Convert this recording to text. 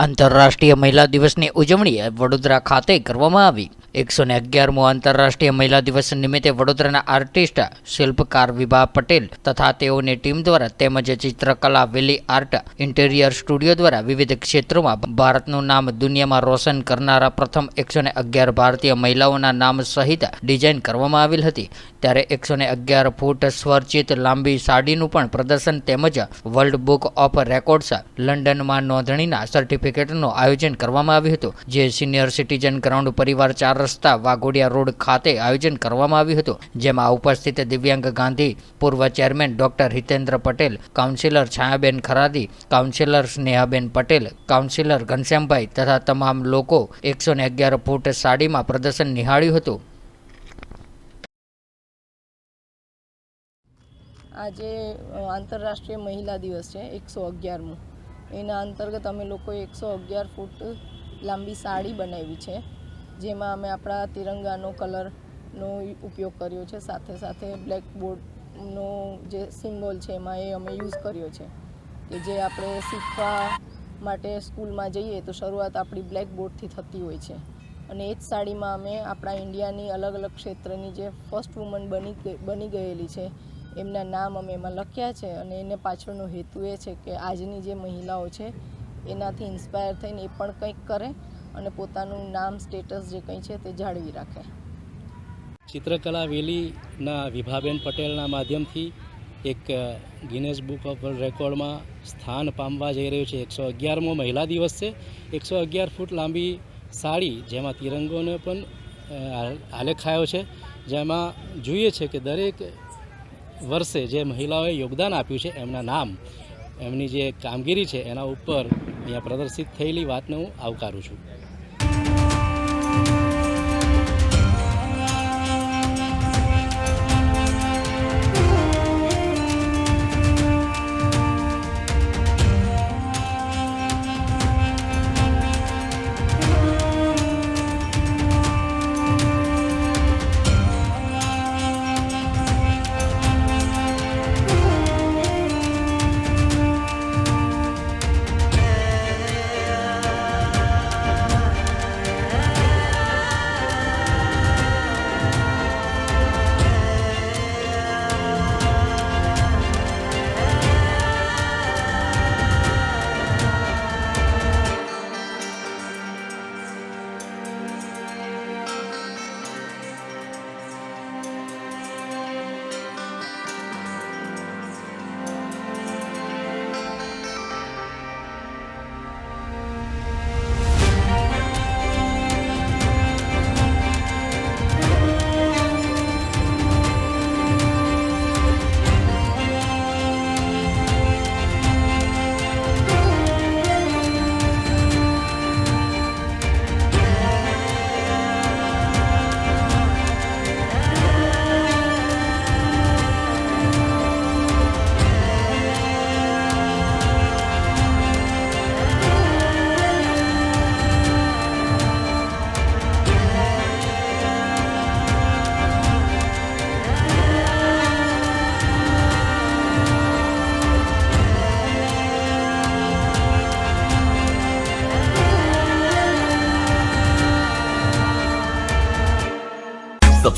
આંતરરાષ્ટ્રીય મહિલા દિવસની ઉજવણી વડોદરા ખાતે કરવામાં આવી. એકસો ને અગિયારમો આંતરરાષ્ટ્રીય મહિલા દિવસ નિમિત્તે વડોદરાના આર્ટિસ્ટ શિલ્પકાર વિભા પટેલ તથા તેઓની ટીમ દ્વારા તેમજ ચિત્રકલા વેલી આર્ટ ઇન્ટેરિયર સ્ટુડિયો દ્વારા વિવિધ ક્ષેત્રોમાં ભારતનું નામ દુનિયામાં રોશન કરનારા પ્રથમ એકસો ને અગિયાર ભારતીય મહિલાઓના નામ સહિત ડિઝાઇન કરવામાં આવેલ હતી. ત્યારે એકસો ને અગિયાર ફૂટ સ્વરચિત લાંબી સાડીનું પણ પ્રદર્શન તેમજ વર્લ્ડ બુક ઓફ રેકોર્ડ્સ લંડનમાં નોંધણીના સર્ટિફિકેટનું આયોજન કરવામાં આવ્યું હતું. જે સિનિયર સિટીઝન ગ્રાઉન્ડ પરિવાર ચાર રસ્તા વાઘોડિયા રોડ ખાતે આયોજન કરવામાં આવ્યું હતું, જેમાં ઉપસ્થિત દિવ્યાંગ ગાંધી, પૂર્વ chairman doctor Hitendra Patel, councillor Chhayaben Kharadi, councillor Snehaben Patel, councillor Ghanshyambhai તથા તમામ લોકો એકસો અગિયાર ફૂટ સાડીમાં પ્રદર્શન નિહાળ્યું હતું. આજે આંતરરાષ્ટ્રીય મહિલા દિવસ છે, એકસો અગિયારમું. એના અંતર્ગત અમે લોકોએ એકસો અગિયાર ફૂટ લાંબી સાડી બનાવી છે. જેમાં અમે આપણા તિરંગાનો કલરનો ઉપયોગ કર્યો છે. સાથે સાથે બ્લેકબોર્ડનો જે સિમ્બોલ છે એમાં એ અમે યુઝ કર્યો છે. કે જે આપણે શીખવા માટે સ્કૂલમાં જઈએ તો શરૂઆત આપણી બ્લેકબોર્ડથી થતી હોય છે. અને એ જ સાડીમાં અમે આપણા ઇન્ડિયાની અલગ અલગ ક્ષેત્રની જે ફર્સ્ટ વુમન બની બની ગયેલી છે, એમના નામ અમે એમાં લખ્યા છે. અને એને પાછળનો હેતુ એ છે કે આજની જે મહિલાઓ છે, એનાથી ઇન્સ્પાયર થઈને એ પણ કંઈક કરે. અને પોતાનું નામ, સ્ટેટસ જે કંઈ છે તે જાળવી રાખે. ચિત્રકલા વેલીના વિભાબેન પટેલના માધ્યમથી એક ગિનેસ બુક ઓફ રેકોર્ડમાં સ્થાન પામવા જઈ રહ્યું છે. એકસો અગિયારમો મહિલા દિવસ છે. એકસો અગિયાર ફૂટ લાંબી સાડી, જેમાં તિરંગોને પણ આલેખાયો છે. જેમાં જોઈએ છે કે દરેક વર્ષે જે મહિલાઓએ યોગદાન આપ્યું છે, એમના નામ, એમની જે કામગીરી છે, એના ઉપર અહીંયા પ્રદર્શિત થયેલી વાતને હું આવકારું છું.